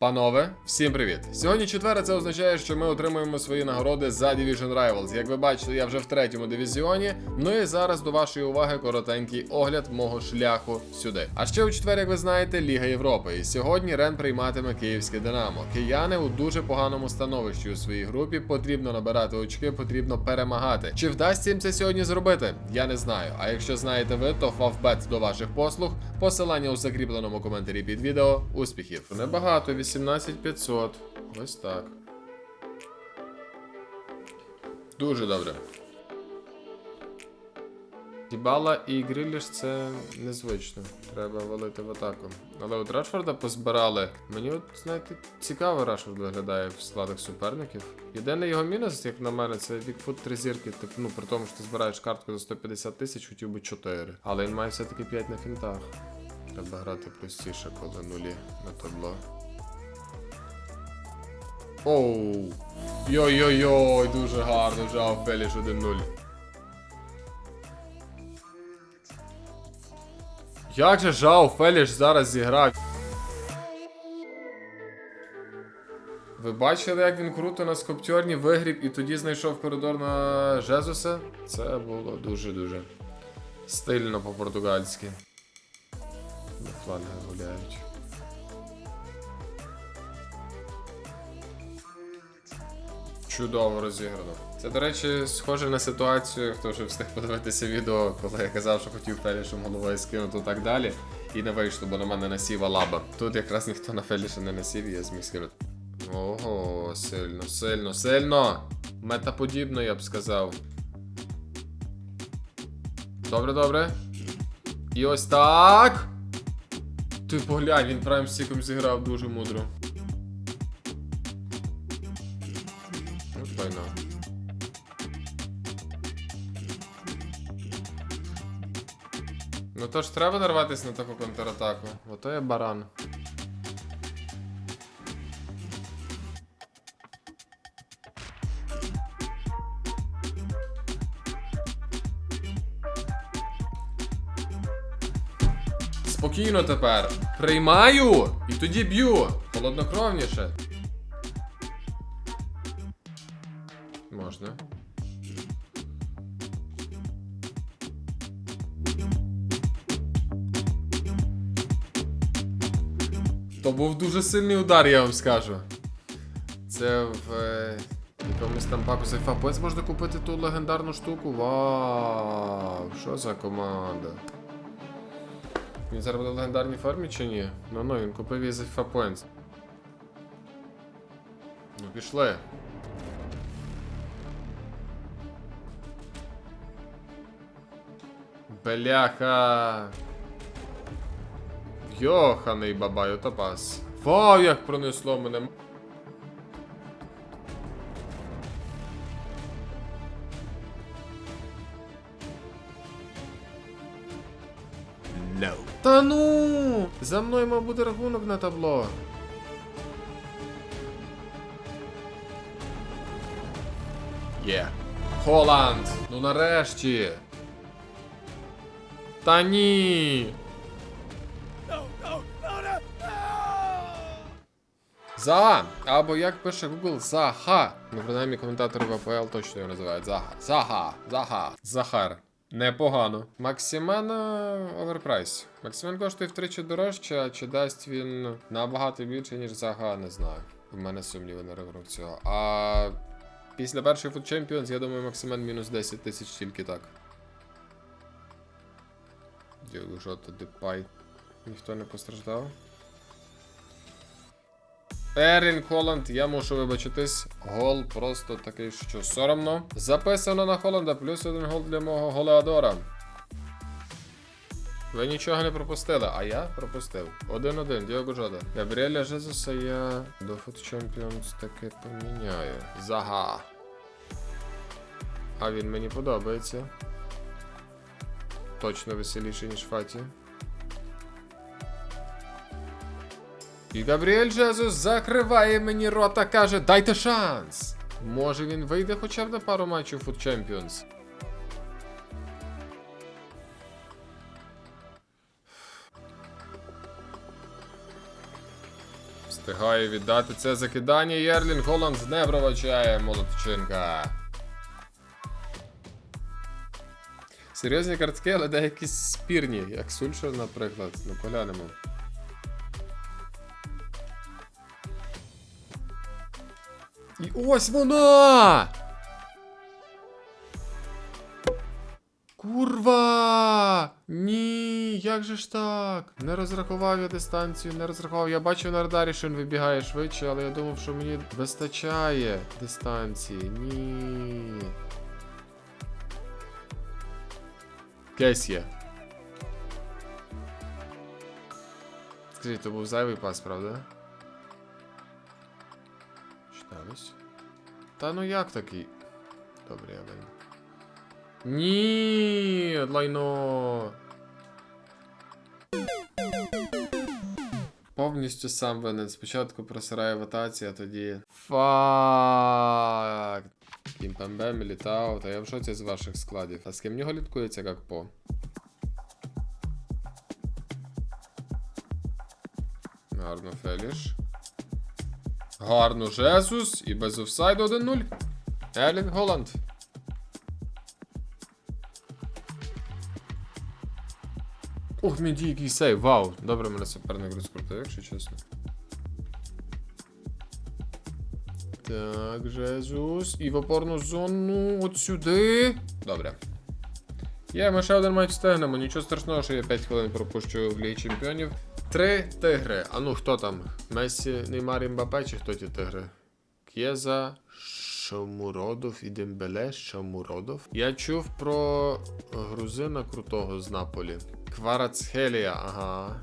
Панове, всім привіт! Сьогодні четвере, це означає, що ми отримуємо свої нагороди за Division Rivals. Як ви бачите, я вже в третьому дивізіоні. Ну і зараз до вашої уваги коротенький огляд мого шляху сюди. А ще у четвер, як ви знаєте, Ліга Європи. І сьогодні Рен прийматиме київське Динамо. Кияни у дуже поганому становищі у своїй групі. Потрібно набирати очки, потрібно перемагати. Чи вдасться їм це сьогодні зробити? Я не знаю. А якщо знаєте ви, то фавбет до ваших послуг. Посилання у закріпленому коментарі під відео. Успіхів! Небагато, 18500. Ось так. Дуже добре. Дібала і Гріліш це незвично. Треба валити в атаку. Але от Рашфорда позбирали. Мені от, знаєте, цікаво Рашфорд виглядає в складах суперників. Єдиний його мінус, як на мене, це Вікфут 3 зірки. Типу, ну при тому, що ти збираєш картку за 150 тисяч, хотів би 4. Але він має все-таки 5 на фінтах. Треба грати простіше, коли нулі на табло. Оу. Йой-йой-йой, дуже гарно, вже Феліш 1-0. Як же Жао Феліш зараз зіграв? Ви бачили, як він круто на скоптьорні вигріб і тоді знайшов коридор на Жезуса? Це було дуже-дуже стильно по-португальськи. На гуляють. Чудово розіграно. Це, до речі, схоже на ситуацію, хто вже встиг подивитися відео, коли я казав, що хотів Фелішем головою скинути і так далі. І не вийшло, бо на мене насіва лаба. Тут якраз ніхто на Феліша не насів, і я зміг скинути. Ого, сильно, сильно, сильно! Метаподібно, я б сказав. Добре, добре. І ось так. Ти поглянь, він прайм стіком зіграв дуже мудро. Ну то ж треба нарватися на таку контратаку. Ото я баран. Спокійно тепер. Приймаю і тоді б'ю. Холоднокровніше. Можна. То був дуже сильний удар, я вам скажу. Це в е, якомусь там паку за FPS можна купити ту легендарну штуку. Вау! Що за команда? Він зараз буде в легендарній формі чи ні? Ну ну, він купив її за FIFA Ну пішли. Бляха. Йоханий бабай, ото пас. Вау, як пронесло мене. No. Та ну! За мною мав бути рахунок на табло. Є. Холланд! Ну нарешті. Та ні. За! Або як пише Google Заха. Ну, принаймні коментатори в АПЛ точно його називають Заха. Заха. Заха. Захар. Непогано. Максимен оверпрайс. Максимен коштує втричі дорожче, а чи дасть він набагато більше, ніж Заха, не знаю. У мене сумніви на рахунок цього. А після першої Food Champions, я думаю, Максимен мінус 10 тисяч тільки так. Діого Жота, Депай. Ніхто не постраждав. Ерін Холланд, я мушу вибачитись. Гол просто такий, що соромно. Записано на Холланда, плюс один гол для мого голеадора. Ви нічого не пропустили, а я пропустив. 1-1, Діого Жода. Габріеля Жезуса я до Foot Champions таки поміняю. Зага. А він мені подобається. Точно веселіший, ніж Фаті. І Габріель Жезус закриває мені рота, каже, дайте шанс. Може він вийде хоча б на пару матчів Foot Champions. Встигаю віддати це закидання. і Ерлін Голланд не пробачає молодчинка. Серйозні картки, але деякі спірні, як Сульшер, наприклад. Ну, поглянемо. І ось вона! Курва! Ні, як же ж так? Не розрахував я дистанцію, не розрахував. Я бачив на радарі, що він вибігає швидше, але я думав, що мені вистачає дистанції. Ні. Кейс є. Скажіть, то був зайвий пас, правда? Читалось. Та ну як такий? Добре, я вийду. Ні, лайно. Повністю сам винен. Спочатку просирає ватація, а тоді. Фак. Кімпембе, Мілітау, та я в шоці з ваших складів. А з ким нього літкується як по? Гарно Феліш. Гарно Жезус і без офсайду 1-0. Ерлінг Голланд. Ох, мій який сейв, вау. Добре мене суперник розкрутив, якщо чесно. Так, Жезус. І в опорну зону от сюди. Добре. Є, ми ще один матч стигнемо. Нічого страшного, що я 5 хвилин пропущу в Лігі Чемпіонів. Три тигри. А ну хто там? Месі, Неймар і Мбапе чи хто ті тигри? К'єза, Шамуродов і Дембеле, Шамуродов. Я чув про грузина крутого з Наполі. Кварацхелія, ага.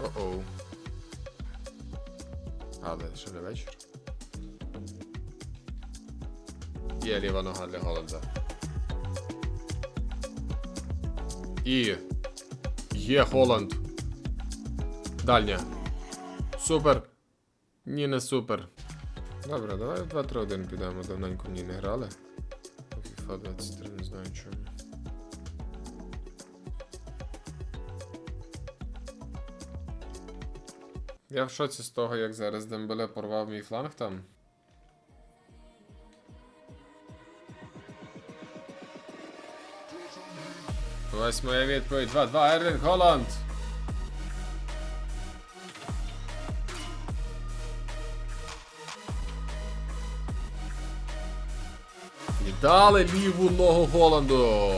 О-оу. Але ще не вечір. Є ліва нога для Голланда. І. Є Холланд. Дальня. Супер. Ні, не супер. Добре, давай в 2-3-1 підемо. Давненько в ній не грали. FIFA 23, не знаю чому. Я в шоці з того, як зараз Дембеле порвав мій фланг там. Ось відповідь 2-2 Ерлінг. І дали ліву ногу Голланду.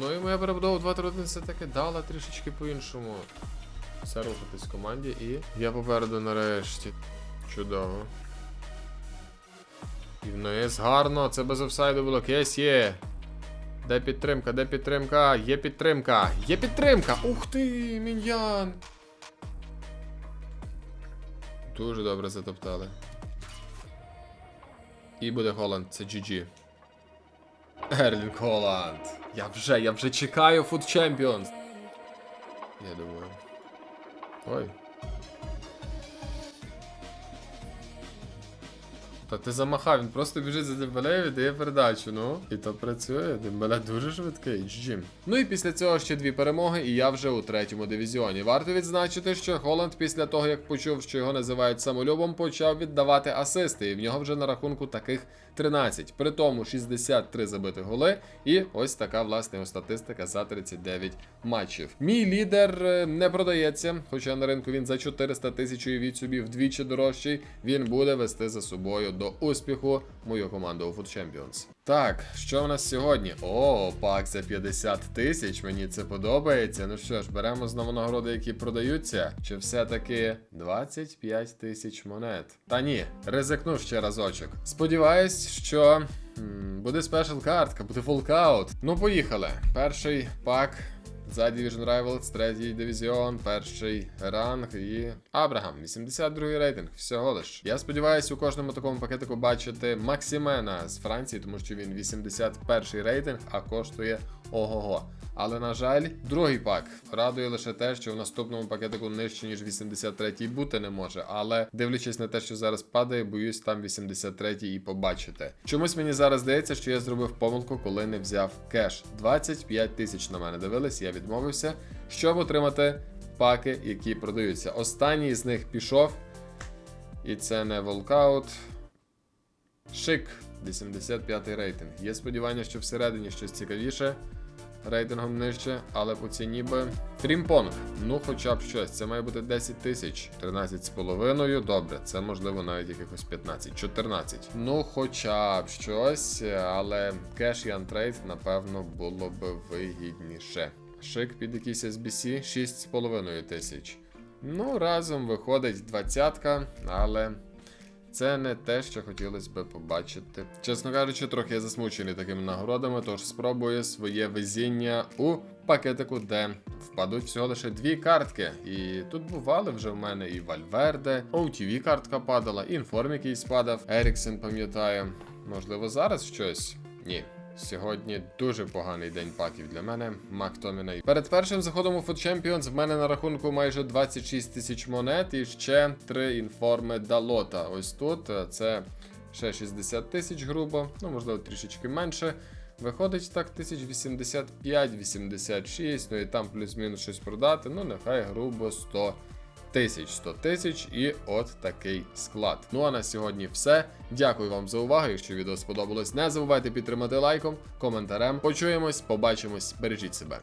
Ну і моя перебудова 2-3-1 все-таки дала трішечки по-іншому. Все рухатись в команді і я попереду нарешті. Чудово. І вниз гарно, це без офсайду було. Єс є. Де підтримка, де підтримка? Є підтримка! Є підтримка! Ух ти, міньян! Дуже добре затоптали. І буде Голланд, це GG. Ерлінг Голланд. Я вже, я вже чекаю Food Champions. Я думаю. Ой. Та ти замахав, він просто біжить за Дембеле і віддає передачу, ну. І то працює, Дембеле дуже швидкий, GG. Ну і після цього ще дві перемоги, і я вже у третьому дивізіоні. Варто відзначити, що Холланд після того, як почув, що його називають самолюбом, почав віддавати асисти, і в нього вже на рахунку таких 13. При тому 63 забити голи. І ось така власне статистика за 39 матчів. Мій лідер е, не продається, хоча на ринку він за 400 тисяч від собі вдвічі дорожчий. Він буде вести за собою до успіху мою команду у Food Champions. Так, що в нас сьогодні? О, пак за 50 тисяч. Мені це подобається. Ну що ж, беремо знову нагороди, які продаються. Чи все-таки 25 тисяч монет? Та ні, ризикну ще разочок. Сподіваюсь, що буде спешл картка, буде фолкаут. Ну, поїхали. Перший пак. За Division Rivals, третій дивізіон, перший ранг і Абрагам, 82 рейтинг. Всього лиш. Я сподіваюся, у кожному такому пакетику бачити Максимена з Франції, тому що він 81 рейтинг, а коштує ого-го. Але на жаль, другий пак радує лише те, що в наступному пакетику нижче ніж 83-й бути не може. Але дивлячись на те, що зараз падає, боюсь там 83-й і побачити. Чомусь мені зараз здається, що я зробив помилку, коли не взяв кеш. 25 тисяч на мене дивились, я відмовився, щоб отримати паки, які продаються. Останній з них пішов. І це не волкаут. Шик, 85 рейтинг. Є сподівання, що всередині щось цікавіше. Рейтингом нижче, але по ціні би. Фрімпонг. Ну, хоча б щось. Це має бути 10 тисяч. 13 з половиною. Добре, це можливо навіть якихось 15, 14. Ну, хоча б щось, але кеш і антрейд, напевно, було б вигідніше. Шик під якийсь SBC 6,5 тисяч. Ну, разом виходить двадцятка, але це не те, що хотілося би побачити. Чесно кажучи, трохи засмучений такими нагородами, тож спробую своє везіння у пакетику, де впадуть всього лише дві картки. І тут бували вже в мене і Вальверде, OTV картка падала, інформ якийсь падав, Еріксен пам'ятаю. Можливо, зараз щось? Ні. Сьогодні дуже поганий день паків для мене. Мактоміней. Перед першим заходом у Food Champions в мене на рахунку майже 26 тисяч монет і ще 3 інформи Далота. Ось тут е, це ще 60 тисяч грубо, ну можливо трішечки менше. Виходить так 1085-86, ну і там плюс-мінус щось продати. Ну нехай грубо 100 тисяч 100 тисяч і от такий склад. Ну а на сьогодні все. Дякую вам за увагу. Якщо відео сподобалось, не забувайте підтримати лайком, коментарем. Почуємось, побачимось, бережіть себе.